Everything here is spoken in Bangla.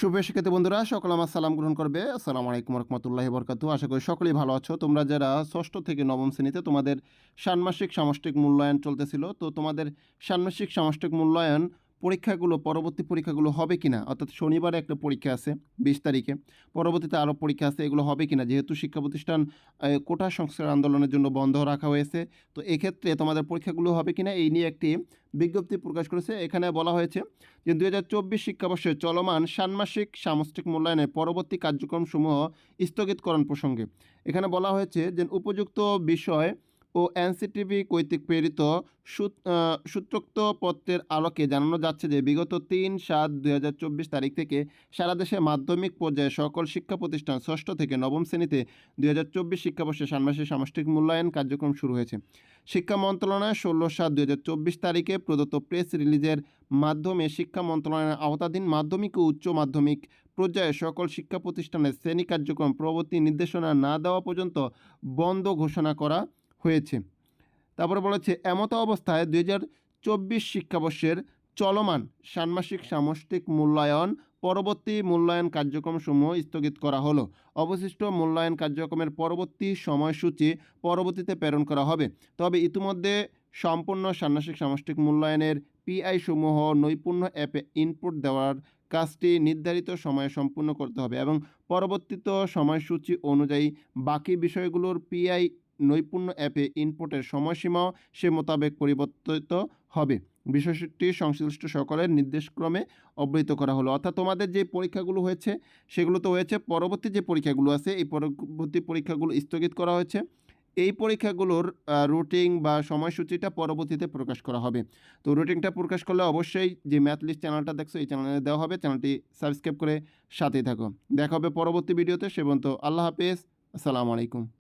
শুভেচ্ছা শিক্ষার্থী বন্ধুরা, সকল আমার সালাম গ্রহণ করবে। আসসালামু আলাইকুম রহমতুল্লাহ বরকাতু আশা করি সকলেই ভালো আছো। তোমরা যারা ষষ্ঠ থেকে নবম শ্রেণীতে, তোমাদের ষান্মাসিক সামষ্টিক মূল্যায়ন চলতেছিল। তো তোমাদের ষান্মাসিক সামষ্টিক মূল্যায়ন পরীক্ষাগুলো, পরবর্তী পরীক্ষাগুলো হবে কিনা? অর্থাৎ শনিবারে একটা পরীক্ষা আছে, বিশ তারিখে। পরবর্তীতে আরও পরীক্ষা আছে, এগুলো হবে কিনা? যেহেতু শিক্ষা প্রতিষ্ঠান কোটা সংস্কার আন্দোলনের জন্য বন্ধ রাখা হয়েছে, তো এক্ষেত্রে তোমাদের পরীক্ষাগুলো হবে কিনা? এই নিয়ে একটি বিজ্ঞপ্তি প্রকাশ করেছে। এখানে বলা হয়েছে যে, দুই হাজার চব্বিশ শিক্ষাবর্ষে চলমান ষান্মাসিক সামষ্টিক মূল্যায়নের পরবর্তী কার্যক্রমসমূহ স্থগিতকরণ প্রসঙ্গে। এখানে বলা হয়েছে যে, উপযুক্ত বিষয় ও এনসিটিভি কর্তৃক প্রেরিত সূত্রোক্ত পত্রের আলোকে জানানো যাচ্ছে যে বিগত তিন সাত দুই তারিখ থেকে সারা দেশে মাধ্যমিক পর্যায়ে সকল শিক্ষা প্রতিষ্ঠান ষষ্ঠ থেকে নবম শ্রেণীতে দুই হাজার চব্বিশ শিক্ষাবর্ষে ষান্মাসিক সামষ্টিক মূল্যায়ন কার্যক্রম শুরু হয়েছে। শিক্ষা মন্ত্রণালয় ষোলো সাত দুই হাজার চব্বিশ তারিখে প্রদত্ত প্রেস রিলিজের মাধ্যমে শিক্ষা মন্ত্রণালয়ের আওতাধীন মাধ্যমিক ও উচ্চ মাধ্যমিক পর্যায়ে সকল শিক্ষা প্রতিষ্ঠানের শ্রেণি কার্যক্রম প্রবর্তী নির্দেশনা না দেওয়া পর্যন্ত বন্ধ ঘোষণা করা হয়েছে। তারপরে বলেছে, এমত অবস্থায় দুই হাজার চব্বিশ শিক্ষাবর্ষের চলমান ষান্মাসিক সামষ্টিক মূল্যায়ন পরবর্তী মূল্যায়ন কার্যক্রমসমূহ স্থগিত করা হলো। অবশিষ্ট মূল্যায়ন কার্যক্রমের পরবর্তী সময়সূচি পরবর্তীতে প্রেরণ করা হবে। তবে ইতিমধ্যে সম্পূর্ণ ষান্মাসিক সামষ্টিক মূল্যায়নের পিআই সমূহ নৈপুণ্য অ্যাপে ইনপুট দেওয়ার কাজটি নির্ধারিত সময়ে সম্পূর্ণ করতে হবে এবং পরবর্তীত সময়সূচি অনুযায়ী বাকি বিষয়গুলোর পিআই নৈপুণ্য অ্যাপে ইনপুটের সময়সীমাও সে মোতাবেক পরিবর্তিত হবে। বিষয়টি সংশ্লিষ্ট সকলের নির্দেশক্রমে অবহিত করা হলো। অর্থাৎ তোমাদের যে পরীক্ষাগুলো হয়েছে, সেগুলো তো হয়েছে। পরবর্তী যে পরীক্ষাগুলো আছে, এই পরবর্তী পরীক্ষাগুলো স্থগিত করা হয়েছে। এই পরীক্ষাগুলোর রুটিন বা সময়সূচিটা পরবর্তীতে প্রকাশ করা হবে। তো রুটিনটা প্রকাশ করলে অবশ্যই যে ম্যাথ লিস্ট চ্যানেলটা দেখছ, এই চ্যানেলে দেওয়া হবে। চ্যানেলটি সাবস্ক্রাইব করে সাথেই থাকো। দেখা হবে পরবর্তী ভিডিওতে। সে আল্লাহ হাফেজ। আসসালামু আলাইকুম।